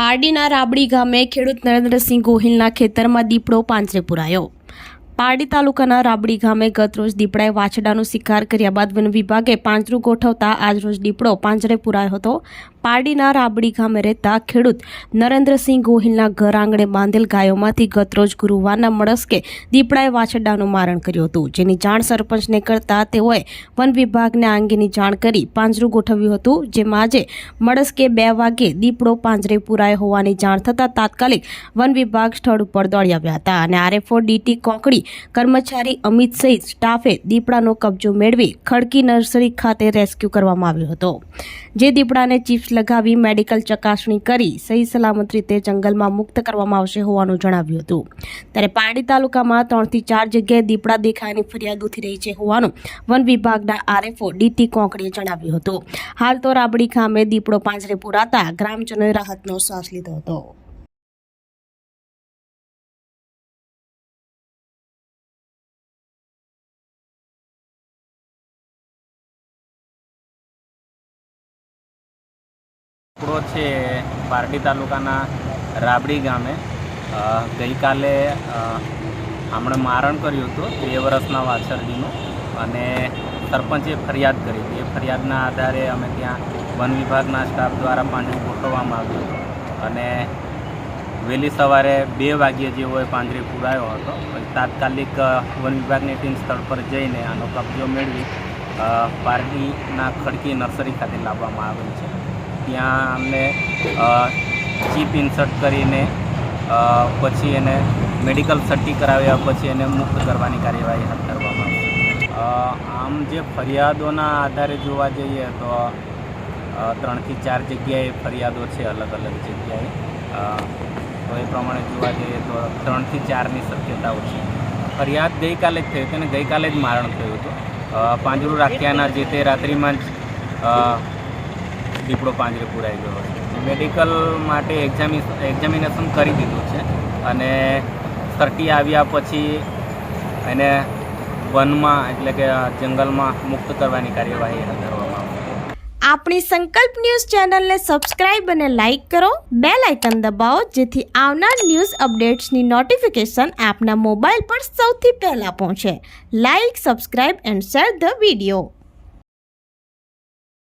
પારડીના રાબડી ગામે ખેડૂત નરેન્દ્રસિંહ ગોહિલના ખેતરમાં દીપડો પાંજરે પુરાયો. પારડી તાલુકાના રાબડી ગામે ગતરોજ દીપડાએ વાછડાનો શિકાર કર્યા બાદ વન વિભાગે પાંજરું ગોઠવતા આજરોજ દીપડો પાંજરે પુરાયો હતો. પારડીના રાબડી ગામે રહેતા ખેડૂત નરેન્દ્રસિંહ ગોહિલના ઘર આંગણે બાંધેલ ગાયોમાંથી ગતરોજ ગુરુવારના મળસ્કે દીપડાએ વાછરડાનું મારણ કર્યું હતું. જેની જાણ સરપંચને કરતા તેઓએ વન વિભાગને આ અંગેની જાણ કરી પાંજરું ગોઠવ્યું હતું, જેમાં આજે મળસ્કે બે વાગે દીપડો પાંજરે પુરાય હોવાની જાણ થતાં તાત્કાલિક વન વિભાગ સ્થળ ઉપર દોડી આવ્યા હતા અને આરએફઓ ડીટી કોંકડી કર્મચારી અમિત સહિત સ્ટાફે દીપડાનો કબજો મેળવી ખડકી નર્સરી ખાતે રેસ્ક્યુ કરવામાં આવ્યો હતો. જે દીપડાને લગાવી મેડિકલ ચકાસણી કરી સહી સલામત રીતે જંગલમાં મુક્ત કરવામાં આવશે હોવાનું જણાવ્યું હતું. ત્યારે પારડી તાલુકામાં ત્રણથી ચાર જગ્યાએ દીપડા દેખાયની ફરિયાદ ઉઠી રહી છે હોવાનું વન વિભાગના આરએફઓ ડીટી કોંકડીએ જણાવ્યું હતું. હાલ તો રાબડી ખામે દીપડો પાંજરે પુરાતા ગ્રામજનોએ રાહતનો શ્વાસ લીધો હતો. કુકડો છે પારડી તાલુકાના રાબડી ગામે. ગઈકાલે હમણે મારણ કર્યું હતું બે વર્ષના વાછરજીનું અને સરપંચે ફરિયાદ કરી હતી. એ ફરિયાદના આધારે અમે ત્યાં વન વિભાગના સ્ટાફ દ્વારા પાંજરું ગોઠવવામાં આવ્યું હતું અને વહેલી સવારે બે વાગ્યે જેવો એ પાંજરે પુરાયો હતો. તાત્કાલિક વન વિભાગની ટીમ સ્થળ પર જઈને આનો કબજો મેળવી પારડીના ખડકી નર્સરી ખાતે લાવવામાં આવેલ છે. ત્યાં અમને ચીપ ઇન્સર્ટ કરીને પછી એને મેડિકલ સટ્ટી કરાવ્યા પછી એને મુક્ત કરવાની કાર્યવાહી હાથ આવશે આમ જે ફરિયાદોના આધારે જોવા જઈએ તો ત્રણથી ચાર જગ્યાએ ફરિયાદો છે, અલગ અલગ જગ્યાએ. તો એ પ્રમાણે જોવા જઈએ તો ત્રણથી ચારની શક્યતાઓ છે. ફરિયાદ ગઈકાલે જ થઈ હતી અને ગઈકાલે જ મારણ થયું હતું. પાંજરું રાખ્યાના જે તે રાત્રિમાં જ દીપડો પાંજરે પૂરાઈ ગયો છે મેડિકલ માટે એક્ઝામિ એક્ઝામિનેશન કરી દીધું છે અને સર્ટી આવ્યા પછી એને વનમાં એટલે કે જંગલમાં મુક્ત કરવાની કાર્યવાહી હાથ આપણી સંકલ્પ ન્યૂઝ ચેનલને સબસ્ક્રાઇબ અને લાઇક કરો. બે લાઇકન દબાવો, જેથી આવનાર ન્યૂઝ અપડેટ્સની નોટિફિકેશન આપના મોબાઈલ પર સૌથી પહેલાં પહોંચે. Like subscribe and share the video